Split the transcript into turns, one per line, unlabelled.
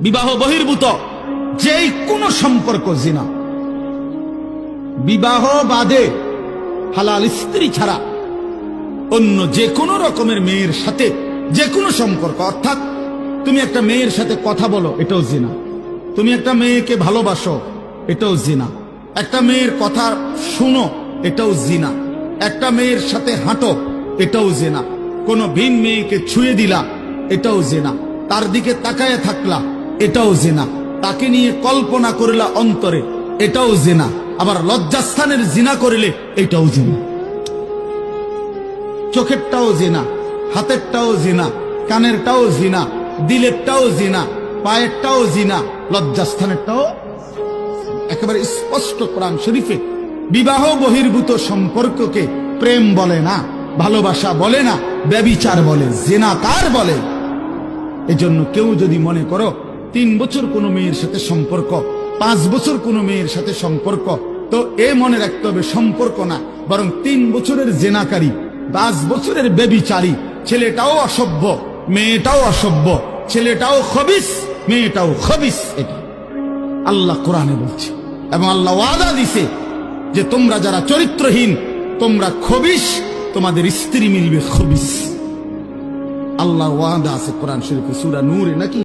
বিবাহ বহির্ভূত। যেই কোনো সম্পর্ক জিনা। বিবাহ বাদে হালাল স্ত্রী ছাড়া অন্য যে কোনো রকমের মেয়ের সাথে যে কোনো সম্পর্ক, অর্থাৎ তুমি একটা মেয়ের সাথে কথা বলো, এটাও জিনা। তুমি একটা মেয়েকে ভালোবাসো, এটাও জিনা। একটা মেয়ের কথা শুনো, এটাও জিনা। একটা মেয়ের সাথে হাঁটো, এটাও জেনা। কোনো ভিন মেয়েকে ছুঁয়ে দিলা, এটাও জেনা। তার দিকে তাকায় থাকলা এটাও জেনা। তাকে নিয়ে কল্পনা করিলা অন্তরে, এটাও জেনা। আবার লজ্জাস্থানের জিনা করিলে এটাও জেনা। চোখেরটাও জিনা, হাতেরটাও জিনা, কানেরটাও জিনা, দিলেরটাও জিনা, পায়েরটাও জিনা, লজ্জাস্থানেরটাও একেবারে স্পষ্ট কোরআন শরীফে বিবাহ বহির্ভূত সম্পর্ককে প্রেম বলে না, ভালোবাসা বলে না, ব্যবিচার বলে, জেনা কার বলে। এজন্য কেউ যদি মনে করো তিন বছর কোনো মেয়ের সাথে সম্পর্ক, পাঁচ বছর কোনো মেয়ের সাথে সম্পর্ক। তো এ মনে রাখতে হবে, সম্পর্ক না, বরং তিন বছরের জেনাকারী, পাঁচ বছরের বেবিচারী ছেলেটাও অসভ্য, মেয়েটাও অসভ্য, ছেলেটাও খবিস, মেয়েটাও খবিস এটা। আল্লাহ কোরআনে বলছে, এবং আল্লাহ ওয়াদা দিছে যে তোমরা যারা চরিত্রহীন, তোমরা খবিস, তোমাদের স্ত্রী মিলবে খবিস। আল্লাহ ওয়াদা আছে কোরআন শরীফে, সুরা নূরে নাকি?